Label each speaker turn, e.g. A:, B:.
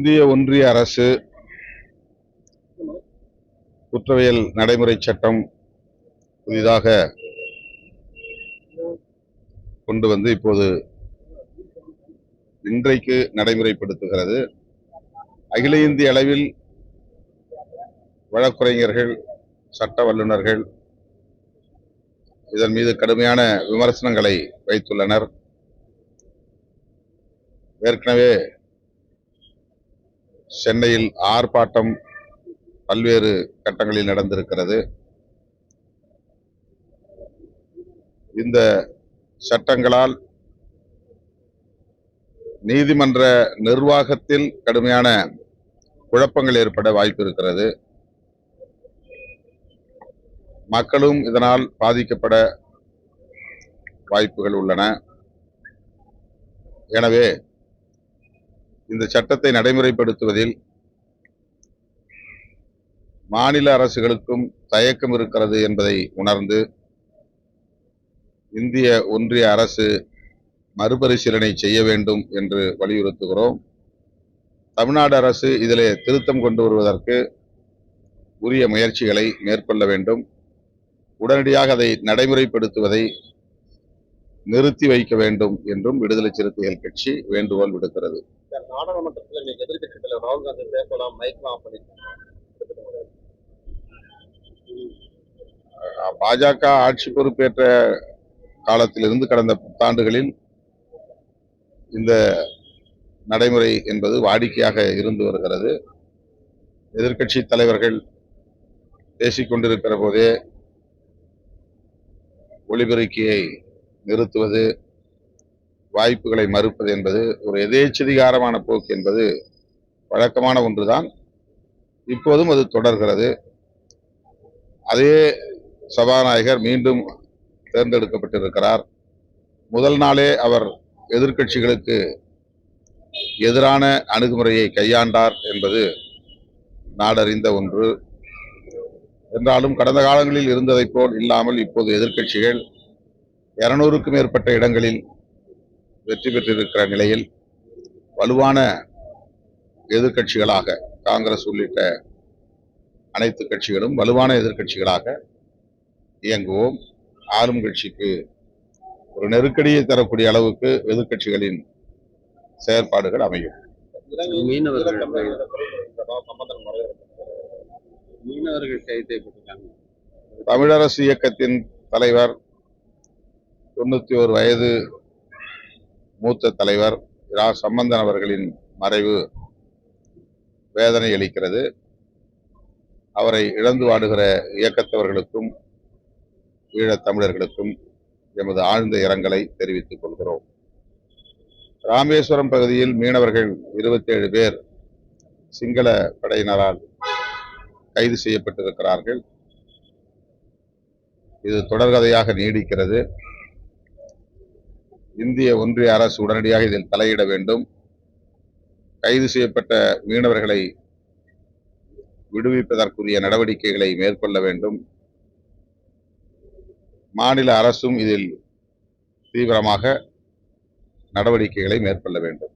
A: இந்திய ஒன்றிய அரசு குற்றவியல் நடைமுறை சட்டம் புதிதாக கொண்டு வந்து இப்போது இன்றைக்கு நடைமுறைப்படுத்துகிறது. அகில இந்திய அளவில் வழக்குரைஞர்கள் சட்ட வல்லுநர்கள் இதன் மீது கடுமையான விமர்சனங்களை வைத்துள்ளனர். ஏற்கனவே சென்னையில் ஆர்ப்பாட்டம் பல்வேறு கட்டங்களில் நடந்திருக்கிறது. இந்த சட்டங்களால் நீதிமன்ற நிர்வாகத்தில் கடுமையான குழப்பங்கள் ஏற்பட வாய்ப்பு இருக்கிறது. மக்களும் இதனால் பாதிக்கப்பட வாய்ப்புகள் உள்ளன. எனவே இந்த சட்டத்தை நடைமுறைப்படுத்துவதில் மாநில அரசுகளுக்கும் தயக்கம் இருக்கிறது என்பதை உணர்ந்து இந்திய ஒன்றிய அரசு மறுபரிசீலனை செய்ய வேண்டும் என்று வலியுறுத்துகிறோம். தமிழ்நாடு அரசு இதிலே திருத்தம் கொண்டு வருவதற்கு உரிய முயற்சிகளை மேற்கொள்ள வேண்டும். உடனடியாக அதை நடைமுறைப்படுத்துவதை நிறுத்தி வைக்க வேண்டும் என்றும் விடுதலை சிறுத்தைகள் கட்சி வேண்டுகோள் விடுக்கிறது.
B: இந்த நாடாளுமன்றத்தில் இன்னைக்கு எதிர்கட்சி தலைவர் ராகுல் காந்தி பேசலாம் மைக்லாம் ஆஃப் பண்ணிருக்காங்க
A: பாஜக ஆட்சி பொறுப்பேற்ற காலத்திலிருந்து கடந்த பத்தாண்டுகளில் இந்த நடைமுறை என்பது வாடிக்கையாக இருந்து வருகிறது. எதிர்க்கட்சி தலைவர்கள் பேசிக்கொண்டிருக்கிற போதே ஒளிபெருக்கியை நிறுத்துவது வாய்ப்புகளை மறுப்பது என்பது ஒரு எதேச்சதிகாரமான போக்கு என்பது வழக்கமான ஒன்றுதான். இப்போதும் அது தொடர்கிறது. அதே சபாநாயகர் மீண்டும் தேர்ந்தெடுக்கப்பட்டிருக்கிறார். முதல் நாளே அவர் எதிர்க்கட்சிகளுக்கு எதிரான அணுகுமுறையை கையாண்டார் என்பது நாடறிந்த ஒன்று. என்றாலும் கடந்த காலங்களில் இருந்ததைப் போல் இல்லாமல் இப்போது எதிர்க்கட்சிகள் இருநூறுக்கும் மேற்பட்ட இடங்களில் வெற்றி பெற்றிருக்கிற நிலையில் வலுவான எதிர்க்கட்சிகளாக காங்கிரஸ் உள்ளிட்ட அனைத்து கட்சிகளும் வலுவான எதிர்க்கட்சிகளாக இயங்குவோம். ஆளும் கட்சிக்கு ஒரு நெருக்கடியை தரக்கூடிய அளவுக்கு எதிர்க்கட்சிகளின் செயற்பாடுகள் அமையும்.
C: மீனவர்கள் மீனவர்கள் கைது.
A: தமிழரசு இயக்கத்தின் தலைவர் தொண்ணூத்தி ஒரு வயது மூத்த தலைவர் இரா சம்பந்தன் அவர்களின் மறைவு வேதனை அளிக்கிறது அவரை இழந்து வாடுகிற இயக்கத்தவர்களுக்கும் ஈழத் தமிழர்களுக்கும் எமது ஆழ்ந்த இரங்கலை தெரிவித்துக் கொள்கிறோம். ராமேஸ்வரம் பகுதியில் மீனவர்கள் 27 பேர் சிங்கள படையினரால் கைது செய்யப்பட்டிருக்கிறார்கள். இது தொடர்கதையாக நீடிக்கிறது. இந்திய ஒன்றிய அரசு உடனடியாக இதில் தலையிட வேண்டும். கைது செய்யப்பட்ட மீனவர்களை விடுவிப்பதற்குரிய நடவடிக்கைகளை மேற்கொள்ள வேண்டும். மாநில அரசும் இதில் தீவிரமாக நடவடிக்கைகளை மேற்கொள்ள வேண்டும்.